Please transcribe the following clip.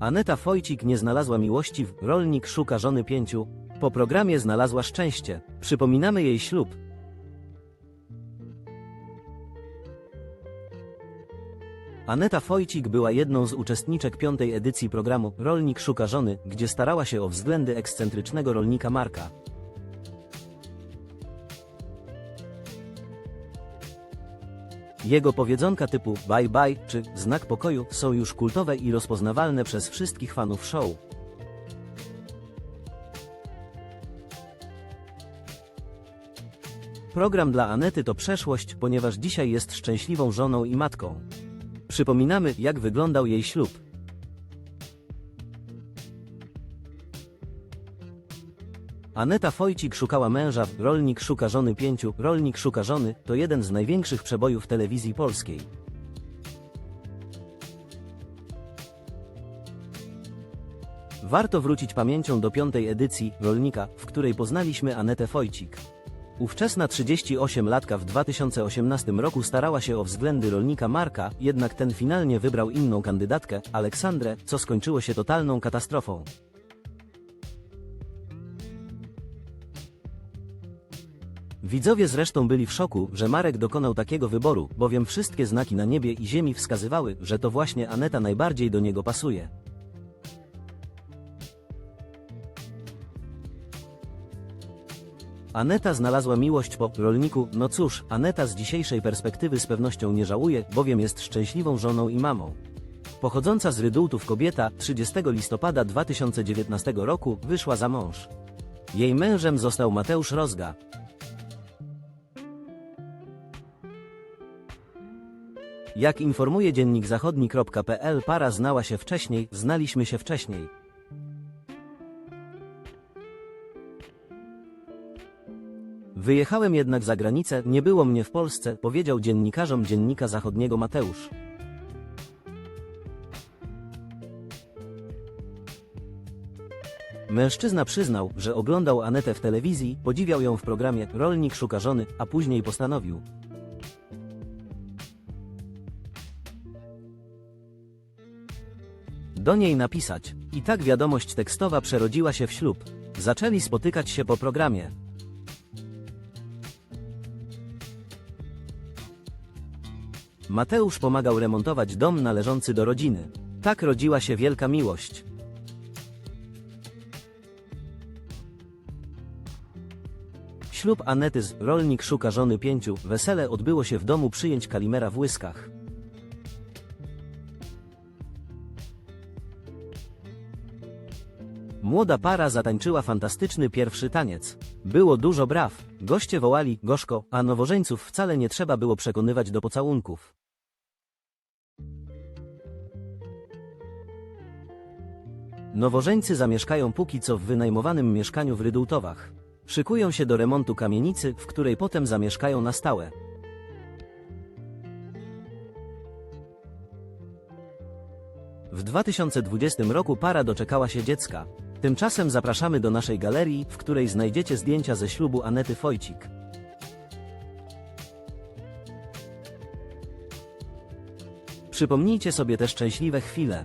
Aneta Fojcik nie znalazła miłości, w rolnik szuka żony pięciu. Po programie znalazła szczęście. Przypominamy jej ślub. Aneta Fojcik była jedną z uczestniczek piątej edycji programu Rolnik szuka żony, gdzie starała się o względy ekscentrycznego rolnika Marka. Jego powiedzonka typu bye bye czy znak pokoju są już kultowe i rozpoznawalne przez wszystkich fanów show. Program dla Anety to przeszłość, ponieważ dzisiaj jest szczęśliwą żoną i matką. Przypominamy, jak wyglądał jej ślub. Aneta Fojcik szukała męża, rolnik szuka żony pięciu, rolnik szuka żony to jeden z największych przebojów telewizji polskiej. Warto wrócić pamięcią do piątej edycji Rolnika, w której poznaliśmy Anetę Fojcik. Ówczesna 38-latka w 2018 roku starała się o względy rolnika Marka, jednak ten finalnie wybrał inną kandydatkę, Aleksandrę, co skończyło się totalną katastrofą. Widzowie zresztą byli w szoku, że Marek dokonał takiego wyboru, bowiem wszystkie znaki na niebie i ziemi wskazywały, że to właśnie Aneta najbardziej do niego pasuje. Aneta znalazła miłość po rolniku, no cóż, Aneta z dzisiejszej perspektywy z pewnością nie żałuje, bowiem jest szczęśliwą żoną i mamą. Pochodząca z Rydultów kobieta 30 listopada 2019 roku wyszła za mąż. Jej mężem został Mateusz Rozga. Jak informuje dziennik zachodni.pl, para znała się wcześniej, znaliśmy się wcześniej. Wyjechałem jednak za granicę, nie było mnie w Polsce, powiedział dziennikarzom dziennika zachodniego Mateusz. Mężczyzna przyznał, że oglądał Anetę w telewizji, podziwiał ją w programie Rolnik szuka żony, a później postanowił. Do niej napisać. I tak wiadomość tekstowa przerodziła się w ślub. Zaczęli spotykać się po programie. Mateusz pomagał remontować dom należący do rodziny. Tak rodziła się wielka miłość. Ślub Anety z Rolnik szuka żony pięciu, wesele odbyło się w domu przyjęć Kalimera w Łyskach. Młoda para zatańczyła fantastyczny pierwszy taniec. Było dużo braw, goście wołali gorzko, a nowożeńców wcale nie trzeba było przekonywać do pocałunków. Nowożeńcy zamieszkają póki co w wynajmowanym mieszkaniu w Rydultowach. Szykują się do remontu kamienicy, w której potem zamieszkają na stałe. W 2020 roku para doczekała się dziecka. Tymczasem zapraszamy do naszej galerii, w której znajdziecie zdjęcia ze ślubu Anety Fojcik. Przypomnijcie sobie te szczęśliwe chwile.